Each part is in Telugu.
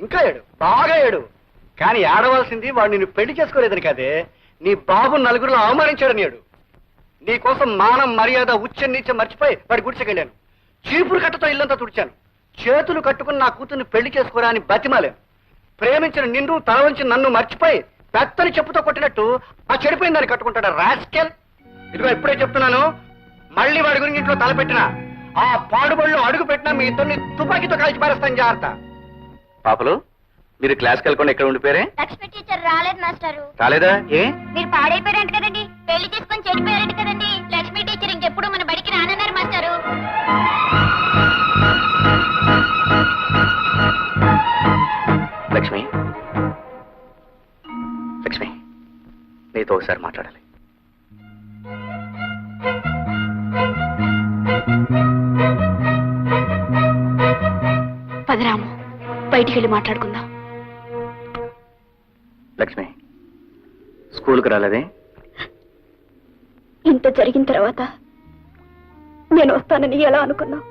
ఇంకా ఏడు. బాగా ఏడు. కానీ ఏడవలసింది వాడు నిన్ను పెళ్ళి చేసుకోలేదని కాదే. నీ బాబు నలుగురిలో అవమానించాడని ఏడు. నీ కోసం మానం మర్యాద ఉచ్చ నీచ మర్చిపోయి వాడి గుడిచెకెళ్ళాను చీపురు కట్టతో ఇల్లంతా తుడిచాను. చేతులు కట్టుకుని నా కూతుర్ని పెళ్ళి చేసుకోరా అని బతిమాలాను. ప్రేమించిన నిన్ను తలవంచి నన్ను మర్చిపోయి పెత్తని చెప్పుతో కొట్టినట్టు ఆ చెడిపోయిన దాన్ని కట్టుకుంటాడా రాస్కెల్. ఇదిగో ఇప్పుడే చెప్తున్నాను. మళ్ళీ వాడి గురించి ఇంట్లో తలపెట్టినా. ఆ పాడుబడిలో అడుగు పెట్టినా మీ ఇద్దరిని తుపాకీతో కాల్చి పారేస్తాను. జాగ్రత్త. పాపలు మీరు క్లాస్కి వెళ్ళకుండా ఎక్కడ ఉండిపోయారే? లక్ష్మి టీచర్ రాలేదు మాస్టారు. రాలేదా? ఏ? మీరు పాడైపోయారంట కదండి పెళ్ళి చేసుకొని చెడిపోయారంట కదండి. లక్ష్మి టీచర్ ఇంకెప్పుడు మన బడికి రానన్నారు మాస్టారు. లక్ష్మి లక్ష్మి నీతో ఒకసారి మాట్లాడాలి. బయటికి వెళ్ళి మాట్లాడుకుందాం. లక్ష్మి స్కూల్కి రాలేదే? ఇంత జరిగిన తర్వాత నేను వస్తానని ఎలా అనుకున్నావు?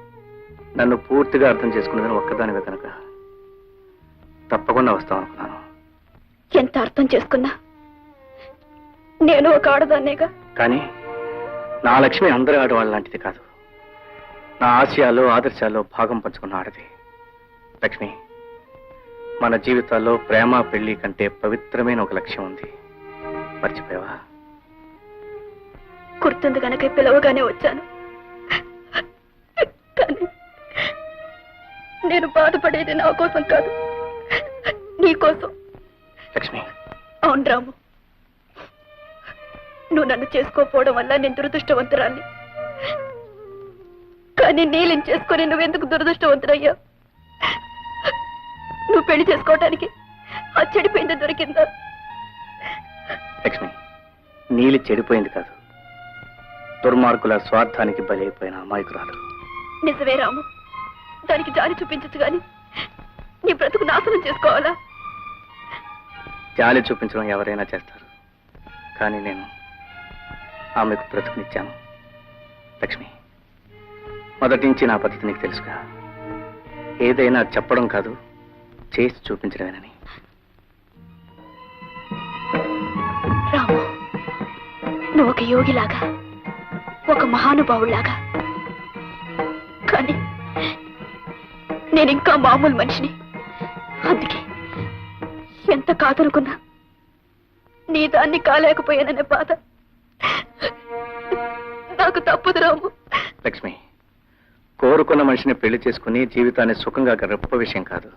నన్ను పూర్తిగా అర్థం చేసుకున్నదని ఒక్కదానివే కనుక తప్పకుండా వస్తాం అనుకున్నాను. ఎంత అర్థం చేసుకున్నా? నేను ఒక ఆడదాన్నేగా? కానీ నా లక్ష్మి అందరి ఆడవాళ్ళ లాంటిది కాదు. నా ఆశయాలు ఆదర్శాలు భాగం పంచుకున్న ఆడది. లక్ష్మి మన జీవితాల్లో ప్రేమ పెళ్ళి కంటే పవిత్రమైన ఒక లక్ష్యం ఉంది. మర్చిపోయావా? గుర్తుంది కనుక పిలవగానే వచ్చాను. కానీ నేను బాధపడేది నా కోసం కాదు. నీ కోసం. లక్ష్మి. అవును రాము. నువ్వు నన్ను చేసుకోకపోవడం వల్ల నేను దురదృష్టవంతురాన్ని కానీ నీళ్ళని చేసుకొని నువ్వెందుకు దురదృష్టవంతురయ్యా పెళ్ళి చేసుకోవటానికి ఆ చెడిపోయింది దొరికిందా? లక్ష్మి నీలి చెడిపోయింది కాదు. దుర్మార్గుల స్వార్థానికి బలైపోయిన అమాయకురాలు. నిజమే రాము. దానికి జాలి చూపించచ్చు గాని నీ బ్రతుకు నాశనం చేసుకోవాలా? జాలి చూపించడం ఎవరైనా చేస్తారు. కానీ నేను ఆమెకు బ్రతుకునిచ్చాను. లక్ష్మి మొదటి నుంచి నా పద్ధతి నీకు తెలుసుగా. ఏదైనా చెప్పడం కాదు చేసి చూపించడమేనని. రాము నువ్వు ఒక యోగిలాగా ఒక మహానుభావులాగా కానీ నేను ఇంకా మామూలు మనిషిని. అందుకే ఎంత కాదనుకున్నా నీ దాన్ని కాలేకపోయాననే బాధ. నాకు తప్పదు రాము. లక్ష్మి కోరుకున్న మనిషిని పెళ్ళి చేసుకుని జీవితాన్ని సుఖంగా గొప్ప విషయం కాదు.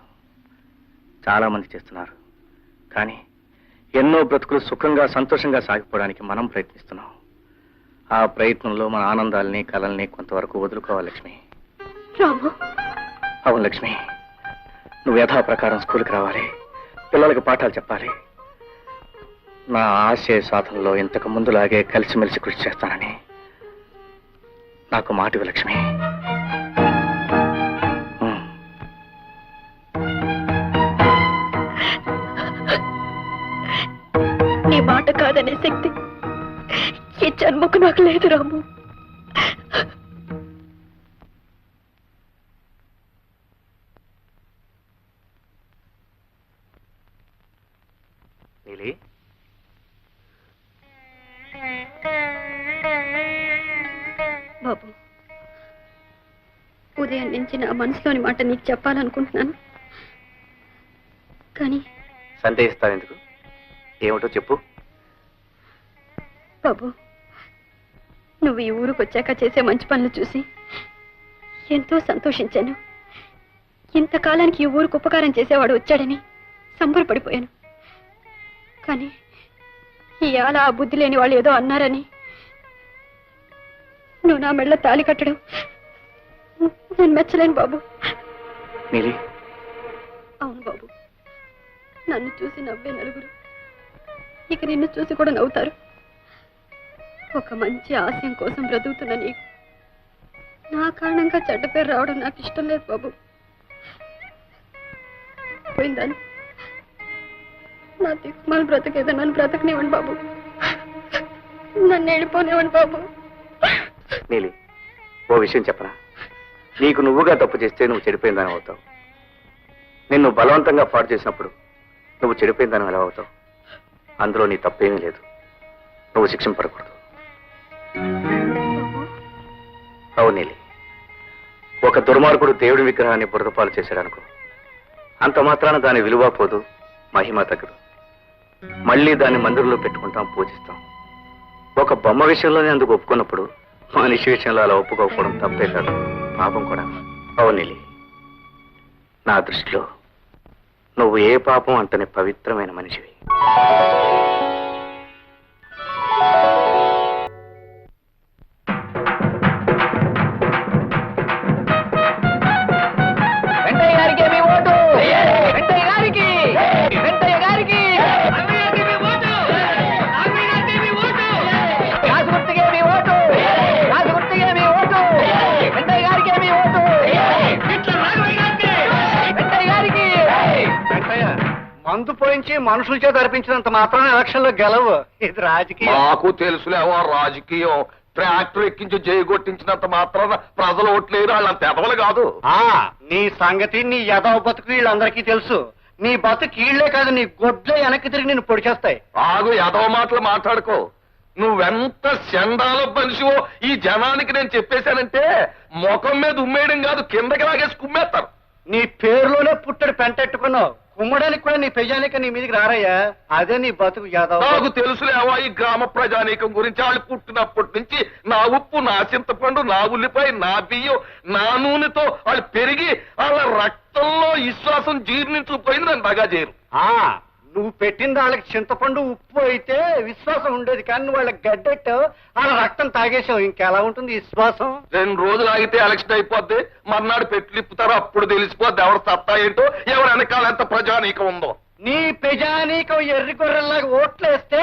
చాలా మంది చేస్తున్నారు. కానీ ఎన్నో బ్రతుకులు సుఖంగా సంతోషంగా సాగిపోవడానికి మనం ప్రయత్నిస్తున్నాం. ఆ ప్రయత్నంలో మన ఆనందాల్ని కలల్ని కొంతవరకు వదులుకోవాలి లక్ష్మి. అవును లక్ష్మి. నువ్వు యథా ప్రకారం స్కూల్కి రావాలి. పిల్లలకు పాఠాలు చెప్పాలి. నా ఆశయ సాధనలో ఇంతకు ముందులాగే కలిసిమెలిసి కృషి చేస్తానని నాకు మాట ఇవ్వు లక్ష్మి. మాట కాదనే శక్తి ఈ జన్మకు నాకు లేదు రాము. నీలి? బాబు ఉదయం నుంచి నా మనసులోని మాట నీకు చెప్పాలనుకుంటున్నాను. కానీ సందేహిస్తావు ఎందుకు ఏమిటో చెప్పు. బాబు. నువ్వు ఈ ఊరికి వచ్చాక చేసే మంచి పనులు చూసి ఎంతో సంతోషించాను. ఇంతకాలానికి ఈ ఊరికి ఉపకారం చేసేవాడు వచ్చాడని సంబరపడిపోయాను. కానీ ఇవాళ ఆ బుద్ధి లేని వాళ్ళు ఏదో అన్నారని నువ్వు నా మెళ్ళ తాళి కట్టడం నేను మెచ్చలేను బాబు. అవును బాబు. నన్ను చూసి నవ్వే నలుగురు. ఇక నిన్ను చూసి కూడా నవ్వుతారు. ఒక మంచి ఆశయం కోసం బ్రతుకుతున్న నీకు. నా కారణంగా చెడ్డ పేరు రావడం నాకు ఇష్టం లేదు బాబు. పోయిందని? నా దిక్కుమాల బ్రతకేదో? నన్ను బ్రతకనివ్వండి బాబు. నన్ను వెళ్ళిపోనివ్వండి బాబు. నీలి ఓ విషయం చెప్పరా? నీకు నువ్వుగా తప్పు చేస్తే నువ్వు చెడిపోయిందని అవుతావు. నిన్ను బలవంతంగా పాడు చేసినప్పుడు నువ్వు చెడిపోయిందని ఎలా అవుతావు? అందులో నీ తప్పేమీ లేదు. నువ్వు శిక్షింపడకూడదు. అవు నీలి. ఒక దుర్మార్గుడు దేవుడి విగ్రహాన్ని బురదపాలు చేశాడనుకో. అంత మాత్రాన దాని విలువ పోదు మహిమ తగ్గదు. మళ్ళీ దాన్ని మందిరంలో పెట్టుకుంటాం పూజిస్తాం. ఒక బొమ్మ విషయంలోనే అందుకు ఒప్పుకున్నప్పుడు మనిషి విషయంలో అలా ఒప్పుకోకపోవడం తప్పే కాదు. పాపం కూడా. అవు నీలి. నా దృష్టిలో నువ్వు ఏ పాపం అంతని పవిత్రమైన మనిషివి. మందు పోయించి మనుషుల చేత అర్పించినంత మాత్రం ఎలక్షన్లో గెలవు. ఇది రాజకీయం. మాకు తెలుసులేవో రాజకీయం. ట్రాక్టర్ ఎక్కించి జైగొట్టించినంత మాత్రాన ప్రజలు ఓట్లేరు వాళ్ళంత ఎదవలు కాదు. ఆ నీ సంగతి నీ యదవ బతుకు వీళ్ళందరికీ తెలుసు. నీ బతుకు కీళ్ళే కాదు నీ గొడ్లే వెనక్కి తిరిగి నిన్ను పొడి చేస్తాయి. ఆగు ఎదవ మాటలు మాట్లాడుకో. నువ్వెంత చండాల మనిషివో ఈ జనానికి నేను చెప్పేశానంటే ముఖం మీద ఉమ్మేయడం కాదు కిందకి లాగేసి కుమ్మేస్తారు. నీ పేరులోనే పుట్టడు పెంటెట్టుకున్నావు కుమ్మడానికి కూడా నీ పెజానిక నీ మీదకి రారయ్యా. అదే నీ బతుకు యాదవ్. నాకు తెలుసులేవా ఈ గ్రామ ప్రజానీకం గురించి వాళ్ళు పుట్టినప్పటి నుంచి నా ఉప్పు నా చింతపండు నా ఉల్లిపాయ నా బియ్యం నా నూనెతో వాళ్ళు పెరిగి వాళ్ళ రక్తంలో విశ్వాసం జీర్ణించుకుపోయింది నన్ను బాగా చేయరు ఆ నువ్వు పెట్టిన వాళ్ళకి చింతపండు ఉప్పు అయితే విశ్వాసం ఉండేది కానీ నువ్వు వాళ్ళకి గడ్డెట్టు వాళ్ళ రక్తం తాగేసావు. ఇంకెలా ఉంటుంది విశ్వాసం? రెండు రోజులు ఆగితే ఎలక్షన్ అయిపోద్ది. మర్నాడు పెట్లు ఇప్పుతారు అప్పుడు తెలిసిపోద్ది ఎవరు సత్తా ఏంటో ఎవరు వెనకాల ఎంత ప్రజానీకం ఉందో. నీ పెజానీకం ఎర్రి గొర్రెల్లాగా ఓట్లేస్తే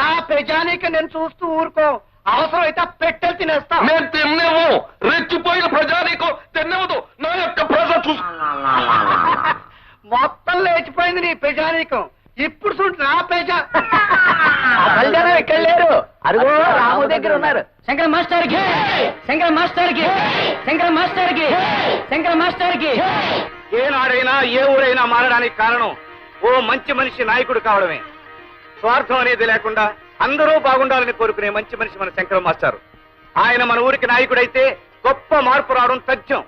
నా పెజానీకం నేను చూస్తూ ఊరుకో. అవసరం అయితే పెట్టెలు తినేస్తా. మేము తిన్నేము. రెచ్చిపోయిన ప్రజానీకం తిన్నవదు నా యొక్క ప్రజ చూసు మొత్తం లేచిపోయింది నీ పెజానీకం ఇప్పుడు చూడు నా పెజా. ఇక్కడ లేరు. అదిగో రాము దగ్గర ఉన్నారు. శంకర మాస్టర్కి శంకర మాస్టర్కి శంకర మాస్టర్కి శంకర మాస్టర్కి ఏనాడైనా ఏ ఊరైనా మారడానికి కారణం ఓ మంచి మనిషి నాయకుడు కావడమే. స్వార్థం అనేది లేకుండా అందరూ బాగుండాలని కోరుకునే మంచి మనిషి మన శంకర మాస్టారు. ఆయన మన ఊరికి నాయకుడైతే గొప్ప మార్పు రావడం తథ్యం.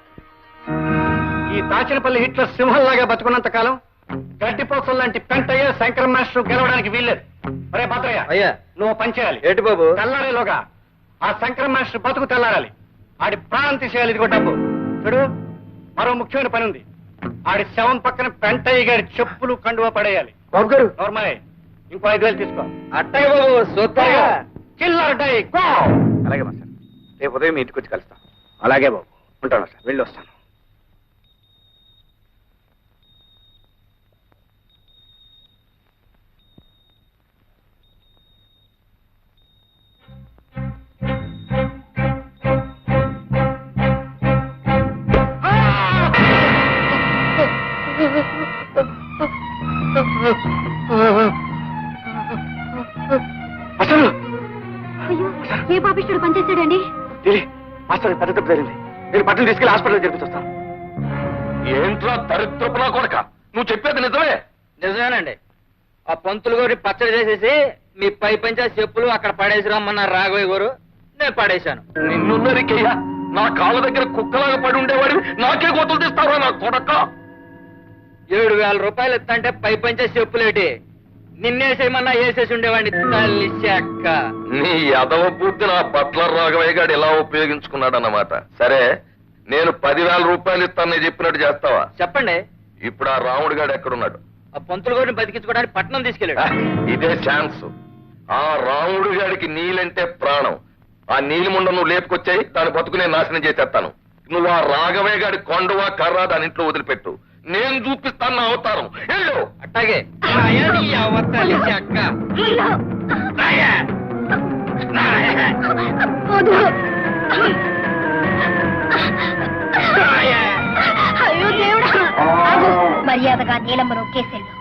ఈ దాచినపల్లి హిట్లర్ సింహంలాగా బతుకున్నంత కాలం గడ్డిపోసం లాంటి పెంటయ్య శంకర మాస్టర్ గెలవడానికి వీల్లేదు. అరే భద్రయ్య అయ్యా. నువ్వు పని చేయాలి. ఏంటి బాబు? తెల్లారేలోగా ఆ శంకర మాస్టర్ బతుకు తెల్లారాలి. ఆడి ప్రాణం తీసేయాలి ఇదిగో డబ్బు. చూడు మరో ముఖ్యమైన పని ఉంది. ఆడి శవం పక్కన పెంటయ్య గారి చెప్పులు కండువ పడేయాలి. బాబు గారు నార్మల్ ఇంకో ఐదు వేలు తీసుకో. అట్టగే బాబు సూత్రంగా చిల్లర డై గో. అలాగే మాస్టర్. రేపు ఉదయం మీ ఇంటికి వచ్చి కలుస్తాం. అలాగే బాబు. ఉంటాను సార్ వెళ్ళి వస్తాను. అసలు? అయ్యో ఏ పాపిస్తుడు పనిచేస్తాడండి? మాస్టర్ పెద్ద తప్పు జరిగింది. నేను బట్టలు తీసుకెళ్ళి హాస్పిటల్ జరిపిస్తాను ఏంట్రా దరిద్రపునా కొడక? నువ్వు చెప్పేది నిజమే. నిజమేనండి. ఆ పంతులు గారి పచ్చడి చేసేసి మీ పై పంచా చెప్పులు అక్కడ పడేసి రమ్మన్నారు రాఘవయ్య గారు నేను పడేశాను. నిన్ను నరికేయ నా కాళ్ళ దగ్గర కుక్కలాగా పడి ఉండేవాడివి. నాకే గోతులు తీస్తావా నా కొడక? ఏడు వేల రూపాయలు ఇస్తంటే పై పంచా చెప్పులేటి. నిన్నేసేయమన్నా వేసేసి ఉండేవాడిని తల్లి చెక్క నీ యదవ బుద్ధి నా బట్లర్ రాఘవయ్య గారు ఇలా ఉపయోగించుకున్నాడన్నమాట. సరే నేను పదివేల రూపాయలు ఇస్తానని చెప్పినట్టు చేస్తావా? చెప్పండి. ఇప్పుడు ఆ రాముడు గారు ఎక్కడున్నాడు? ఆ పంతులు గారిని బతికించుకోవడానికి పట్నం తీసుకెళ్ళాడు. ఇదే ఛాన్స్. ఆ రాముడు గారికి నీలంటే ప్రాణం. ఆ నీలిముండ నువ్వు లేపుకొచ్చాయి దాని బతుకునే నాశనం చేసేస్తాను. నువ్వు ఆ రాఘవయ్య గారి కొండవా కర్ర దాని ఇంట్లో వదిలిపెట్టు. నేను చూపిస్తాను నా అవతారం. వెళ్ళు. అట్టాగే. అయ్యో దేవుడా. ఆగు. మర్యాదగా నీలమ్మ నొక్కేసేళ్ళు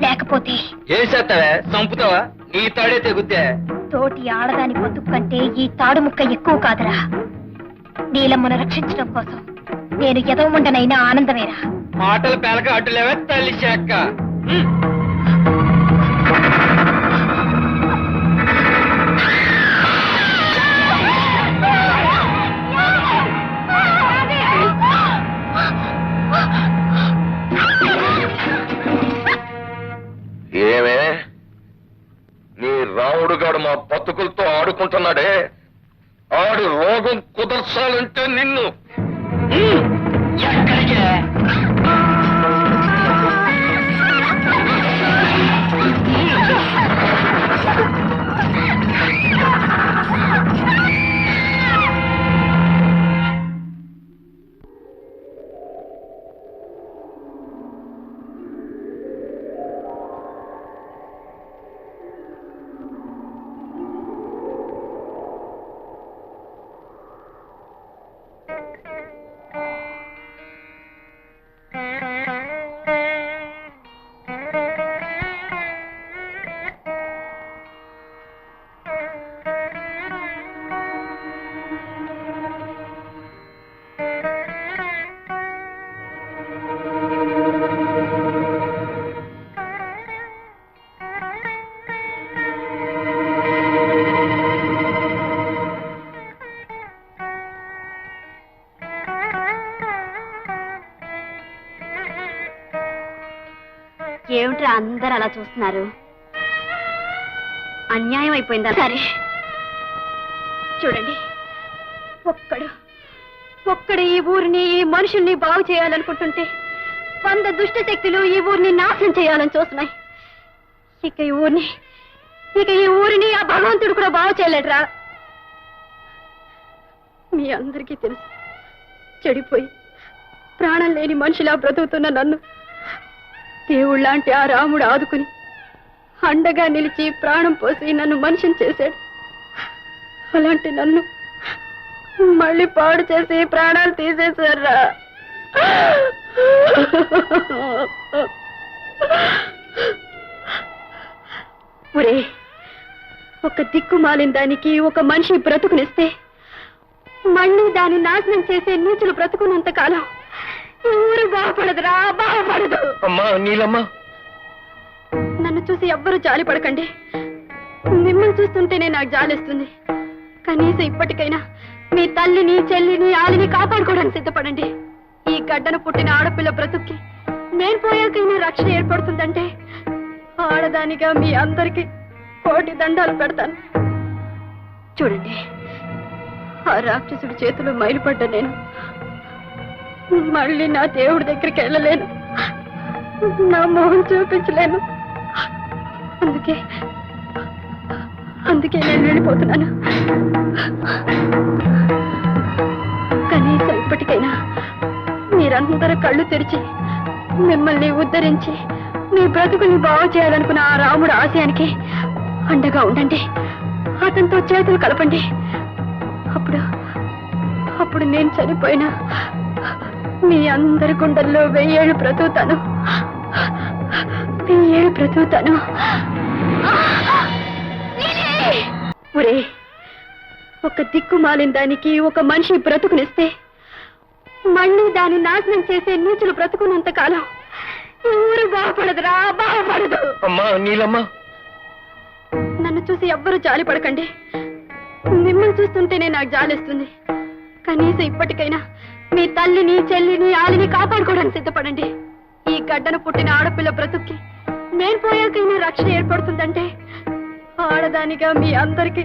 లేకపోతే చేసేస్తావే చంపుతావా? నీ తాడే తెగుద్దే. తోటి ఆడదాని బతుకు కంటే ఈ తాడు ముక్క ఎక్కువ కాదురా. నీలమ్మను రక్షించడం కోసం నేను ఎదవముండనైనా ఆనందమేరా మాటలు పేలక అడ్డులేవే తల్లి చెక్క ఏమే? నీ రావుడు గడు మా బతుకులు ఏమిట్రా అందరు అలా చూస్తున్నారు? అన్యాయం అయిపోయిందా? సరే. చూడండి. ఒక్కడు ఒక్కడు ఈ ఊరిని ఈ మనుషుల్ని బాగు చేయాలనుకుంటుంటే వంద దుష్ట శక్తులు ఈ ఊరిని నాశనం చేయాలని చూస్తున్నాయి. ఇక ఈ ఊరిని ఇక ఈ ఊరిని ఆ భగవంతుడు కూడా బాగు చేయలేడరా. మీ అందరికీ తెలుసు. చెడిపోయి ప్రాణం లేని మనుషులా బ్రతుకుతున్న నన్ను దేవుళ్ళంటి ఆ రాముడు ఆదుకుని అండగా నిలిచి ప్రాణం పోసి నన్ను మనిషిని చేశాడు. అలాంటి నన్ను మళ్ళీ పాడు చేసి ప్రాణాలు తీసేశారా ఒరే ఒక దిక్కు మాలిన దానికి ఒక మనిషి బ్రతుకునిస్తే మళ్ళీ దాన్ని నాశనం చేసే నీచులు బ్రతుకున్నంత కాలం ఈ ఊరు బాగుపడదురా బాగుపడదు. అమ్మా నీలమ్మ. నన్ను చూసి ఎవ్వరూ జాలి పడకండి మిమ్మల్ని చూస్తుంటేనే నాకు జాలిస్తుంది. కనీసం ఇప్పటికైనా మీ తల్లిని చెల్లిని ఆలిని కాపాడుకోవడానికి సిద్ధపడండి. ఈ గడ్డను పుట్టిన ఆడపిల్ల బ్రతుక్కి నేను పోయాకైనా రక్షణ ఏర్పడుతుందంటే ఆడదానిగా మీ అందరికి కోటి దండాలు పెడతాను. చూడండి ఆ రాక్షసుడి చేతిలో మైలుపడ్డ నేను మళ్ళీ నా దేవుడి దగ్గరికి వెళ్ళలేను. నా మొహం చూపించలేను. అందుకే అందుకే నేను వెళ్ళిపోతున్నాను. కనీసం ఇప్పటికైనా మీరందరూ కళ్ళు తెరిచి మిమ్మల్ని ఉద్ధరించి మీ బ్రతుకుని బాగు చేయాలనుకున్న ఆ రాముడు ఆశయానికి అండగా ఉండండి. అతనితో చేతులు కలపండి. అప్పుడు అప్పుడు నేను చనిపోయినా మీ అందరి గుండెల్లో వెయ్యేళ్ళు బ్రతుకుతాను. వెయ్యేళ్ళు బ్రతుకుతాను. ఒరే ఒక దిక్కు మాలిన దానికి ఒక మనిషి బ్రతుకునిస్తే మళ్ళీ దాన్ని నాశనం చేసే నీచులు బ్రతుకున్నంత కాలం ఊరు బాగుపడదురా బాగుపడదు. అమ్మా నీలమ్మ. నన్ను చూసి ఎవ్వరూ జాలి పడకండి. మిమ్మల్ని చూస్తుంటేనే నాకు జాలిస్తుంది. కనీసం ఇప్పటికైనా మీ తల్లిని చెల్లిని ఆలిని కాపాడుకోవడానికి సిద్ధపడండి. ఈ గడ్డను పుట్టిన ఆడపిల్ల బ్రతుక్కి నేను పోయాకైనా రక్షణ ఏర్పడుతుందంటే ఆడదానిగా మీ అందరికి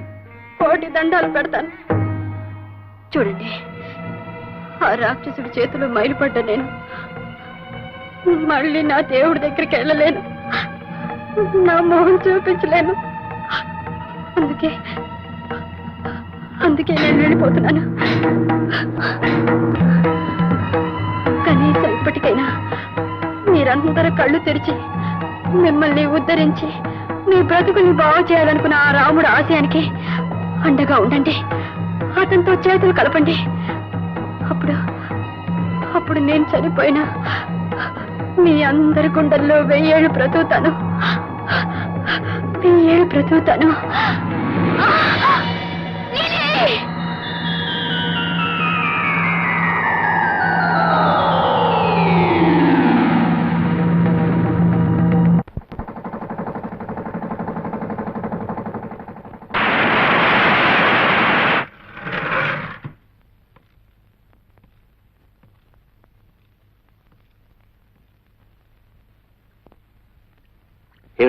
కోటి దండాలు పెడతాను. చూడండి ఆ రాక్షసుడి చేతిలో మైలుపడ్డ నేను మళ్ళీ నా దేవుడి దగ్గరికి వెళ్ళలేను. నా మొహం చూపించలేను. అందుకే అందుకే నేను వెళ్ళిపోతున్నాను. కనీసం ఇప్పటికైనా మీరందరూ కళ్ళు తెరిచి మిమ్మల్ని ఉద్ధరించి మీ బ్రతుకుని బాగు చేయాలనుకున్న ఆ రాముడు ఆశయానికి అండగా ఉండండి. అతనితో చేతులు కలపండి. అప్పుడు అప్పుడు నేను చనిపోయినా మీ అందరి గుండెల్లో వెయ్యేళ్ళు బ్రతుకుతాను. వెయ్యేళ్ళు బ్రతుకుతాను.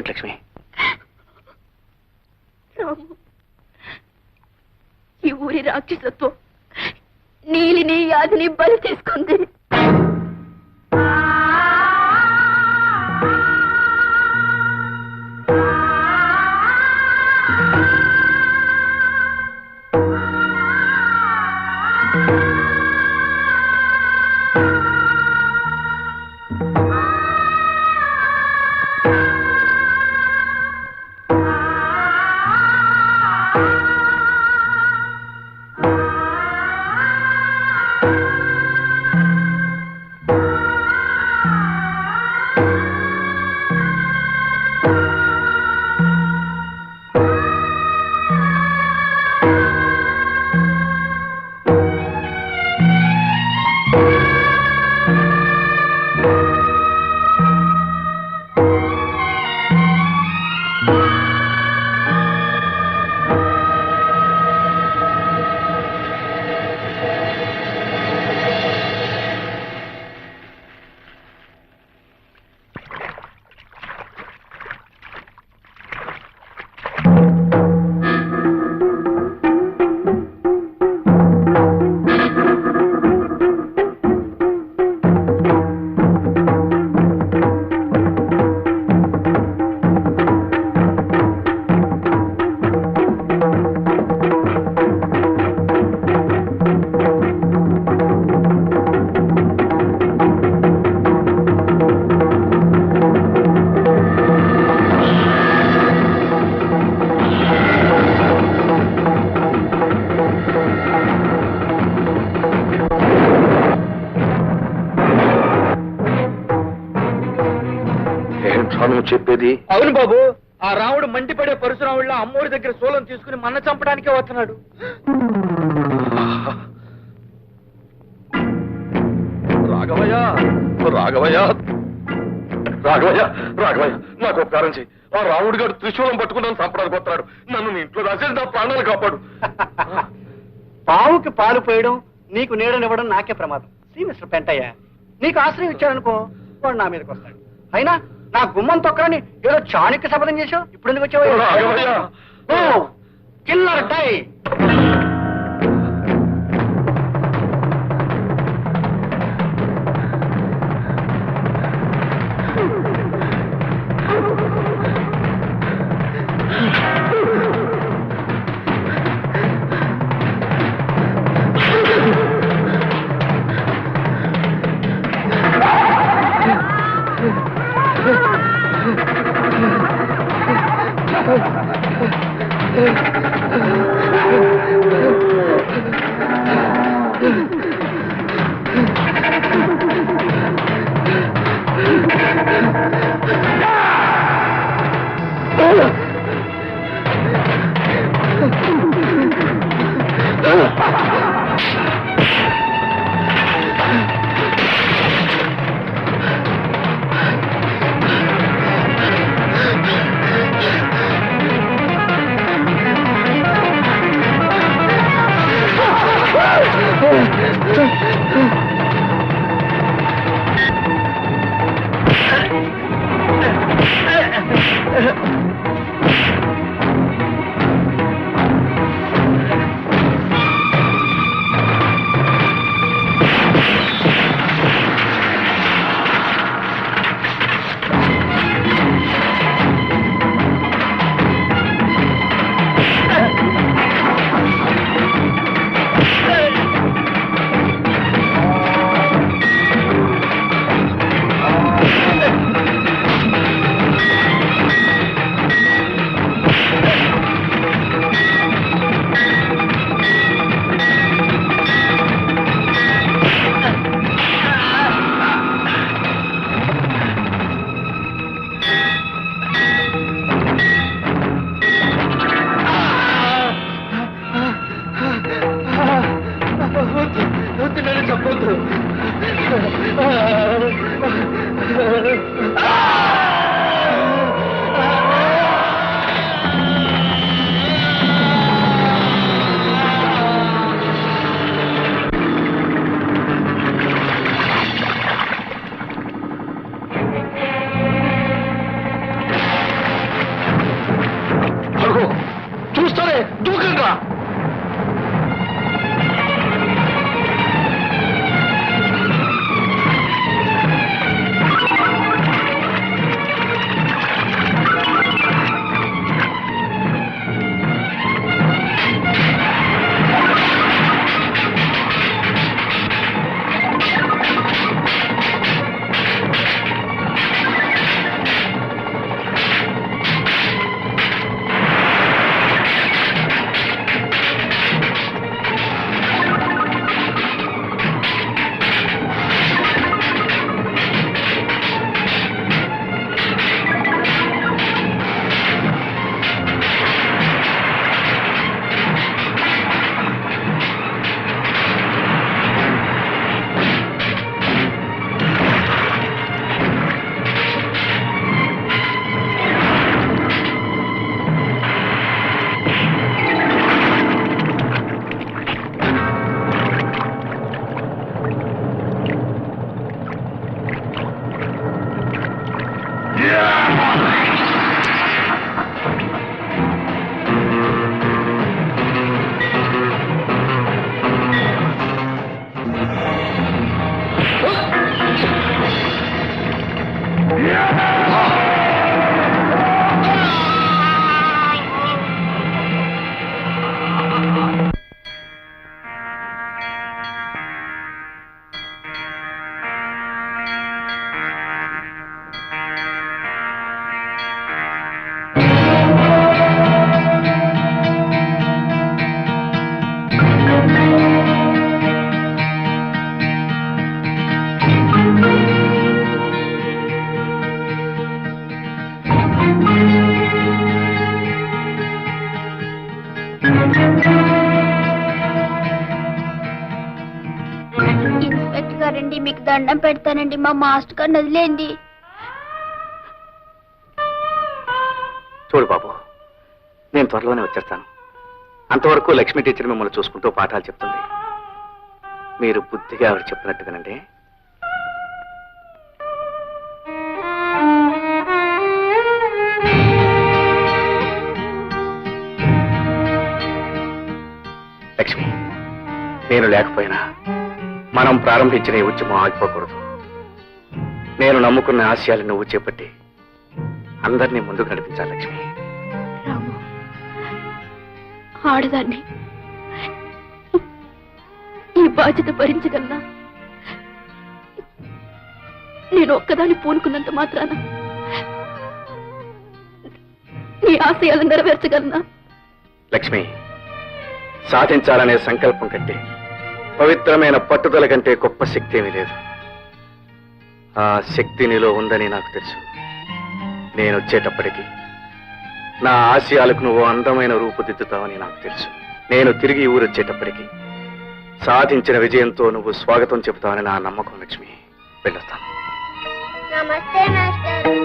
ఏమిటి లక్ష్మి ఈ ఊరి రాక్షసత్వం నీలిని యాదిని బలి తీసుకుంది అమ్మోరి దగ్గర సోలం తీసుకుని మన్న చంపడానికే వస్తున్నాడు. రాఘవయ్య రాఘవయ్య రాఘవయ్య రాఘవయ్య నాకు ఉపకారం చెయ్యి. ఆ రాముడు గారు త్రిశూలం పట్టుకుని నన్ను చంపడానికి వస్తున్నాడు. నన్ను నీ ఇంట్లో రాసేసి నా ప్రాణాలు కాపాడు. పావుకి పాలు పోయడం నీకు నీడనివ్వడం నాకే ప్రమాదం. సి మిస్టర్ పెంటయ్య నీకు ఆశ్రయం ఇచ్చాడనుకో వాడు నా మీదకి వస్తాడు. అయినా నా గుమ్మం తొక్కరని ఏదో చాణక్య శపథం చేశావు? ఇప్పుడు ఎందుకు. వచ్చావు killer tie. Oh, my God. దండం పెడతానండి. మా మాస్టర్ గారిని వదిలేండి చూడు బాబు నేను త్వరలోనే వచ్చేస్తాను. అంతవరకు లక్ష్మీ టీచర్ మిమ్మల్ని చూసుకుంటూ పాఠాలు చెప్తుంది. మీరు బుద్ధిగా ఆవిడ చెప్పినట్టు వినండి. లక్ష్మి నేను లేకపోయినా మనం ప్రారంభించిన ఈ ఉద్యమం ఆగిపోకూడదు. నేను నమ్ముకున్న ఆశయాలు నువ్వు చేపట్టి అందరినీ ముందుకు నడిపించాలి లక్ష్మి. రాము ఆడదాన్ని ఈ బాధ్యత భరించగలనా? నేను ఒక్కదాన్ని పూనుకున్నంత మాత్రాన నీ ఆశయాలు నెరవేర్చగలనా? లక్ష్మి సాధించాలనే సంకల్పం కంటే పవిత్రమైన పట్టుదల కంటే గొప్ప శక్తి ఏమీ లేదు. ఆ శక్తి నీలో ఉందని నాకు తెలుసు. నేను వచ్చేటప్పటికి నా ఆశయాలకు నువ్వు అందమైన రూపుదిద్దుతావని నాకు తెలుసు. నేను తిరిగి ఊరొచ్చేటప్పటికి సాధించిన విజయంతో నువ్వు స్వాగతం చెబుతావని నా నమ్మకం లక్ష్మి. వెళ్ళొస్తాను. నమస్తే మాస్టర్.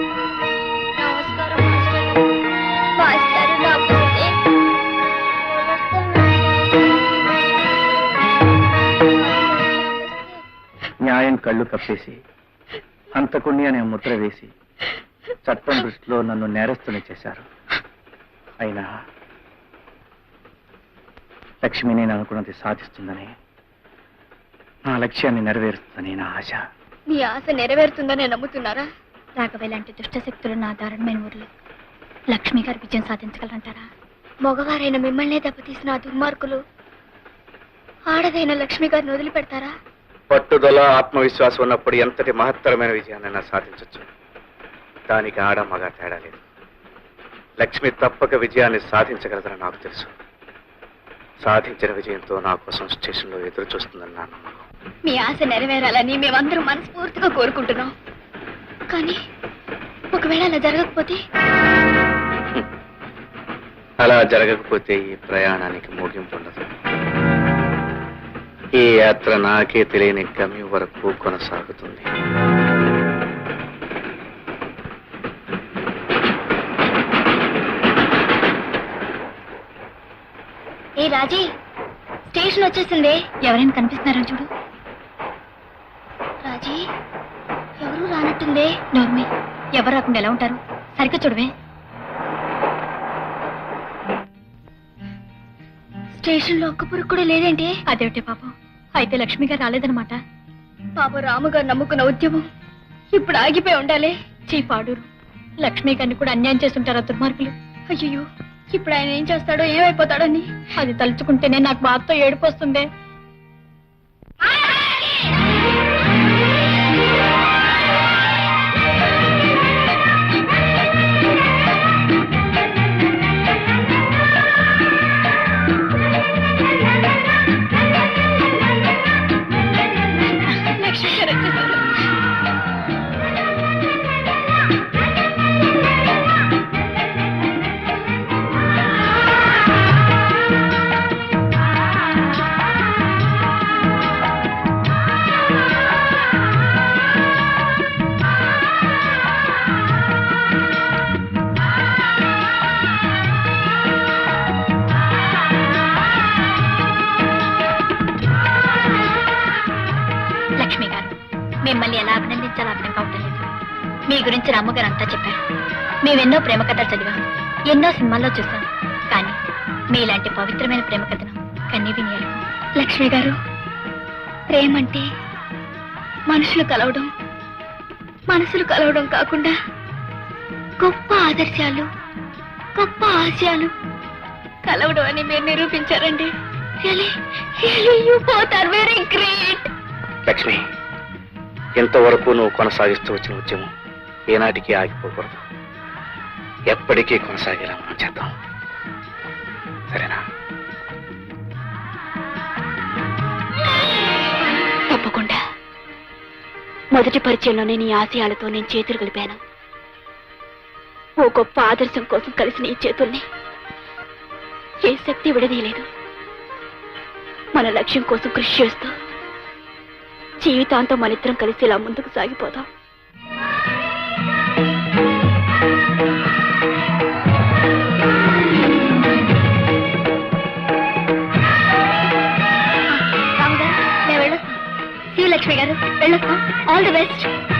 కళ్ళు కప్పేసి హంతకుణ్ణి అనే ముద్ర వేసి చట్టం దృష్టిలో నన్ను నేరస్తుని చేశారు. అయినా లక్ష్మి నేను అనుకున్నది సాధిస్తుందని నా లక్ష్యాన్ని నెరవేరుస్తుందని నా ఆశ. నీ ఆశ నెరవేరుతుందని నమ్ముతున్నారా? రాఘవే లాంటి దుష్టశక్తులు నా దారుణమైన ఊర్లో. లక్ష్మి గారు విజయం సాధించగలంటారా మగవారైన మిమ్మల్నే దెబ్బతీసిన ఆ దుర్మార్గులు ఆడదైన లక్ష్మి గారిని వదిలిపెడతారా? పట్టుదల ఆత్మవిశ్వాసం ఉన్నప్పుడు ఎంతటి మహత్తరమైన విజయాన్నైనా సాధించవచ్చు దానికి ఆడ మగ తేడా లేదు. లక్ష్మి తప్పక విజయాన్ని సాధించగలదని నాకు తెలుసు. సాధించిన విజయంతో నా కోసం స్టేషన్లో ఎదురు చూస్తుందని నా నమ్మకం. మీ ఆశ నెరవేరాలని మేమందరం మనస్ఫూర్తిగా కోరుకుంటున్నాం. కానీ ఒకవేళ అలా జరగకపోతే? అలా జరగకపోతే ఈ ప్రయాణానికి ముగింపు ఉండదు. ఈ యాత్ర నాకే తెలియని గమ్యం వరకు కొనసాగుతుంది. ఏ రాజీ స్టేషన్ వచ్చేసిందే. ఎవరైనా కనిపిస్తున్నారా చూడు? రాజీ ఎవరు రానట్టుందే? నోర్మి ఎవరు రాకుండా ఎలా ఉంటారు? సరిగ్గా చూడవే. స్టేషన్లో ఒక్క పురుగు కూడా లేదేంటి? అదేమిటి పాపం అయితే లక్ష్మి గారు రాలేదనమాట పాప రాముగారు నమ్ముకున్న ఉద్యమం ఇప్పుడు ఆగిపోయి ఉండాలి. చీపాడూరు లక్ష్మి గారిని కూడా అన్యాయం చేస్తుంటారా దుర్మార్గులు? అయ్యో ఇప్పుడు ఆయన ఏం చేస్తాడో ఏమైపోతాడని అది తలుచుకుంటేనే నాకు బాధతో ఏడుపు గారు అంతా చెప్పారు. మేమెన్నో ప్రేమ కథలు చదివాం. ఎన్నో సినిమాల్లో చూసాం. కానీ మీలాంటి పవిత్రమైన ప్రేమ కథను కన్నీ వినియాలి. లక్ష్మి గారు ప్రేమంటే మనుషులు కలవడం మనసులు కలవడం కాకుండా గొప్ప ఆదర్శాలు గొప్ప ఆశయాలు కలవడం అని మీరు నిరూపించారండి. లక్ష్మి ఎంతవరకు నువ్వు కొనసాగిస్తూ వచ్చిన ఉద్యమం? ఏనాటికి ఆగిపోకూడదు. ఎప్పటికీ కొనసాగేలా మనం చేద్దాం. సరేనా? తప్పకుండా. మొదటి పరిచయంలోనే నీ ఆశయాలతో నేను చేతులు కలిపాను. ఓ గొప్ప ఆదర్శం కోసం కలిసిన ఈ చేతుల్ని. ఏ శక్తి విడదీయలేదు. మన లక్ష్యం కోసం కృషి చేస్తూ జీవితాంతం మనిద్దరం కలిసి ఇలా ముందుకు సాగిపోదాం. రాముగారు మేము వెళ్ళొస్తాం లక్ష్మి గారు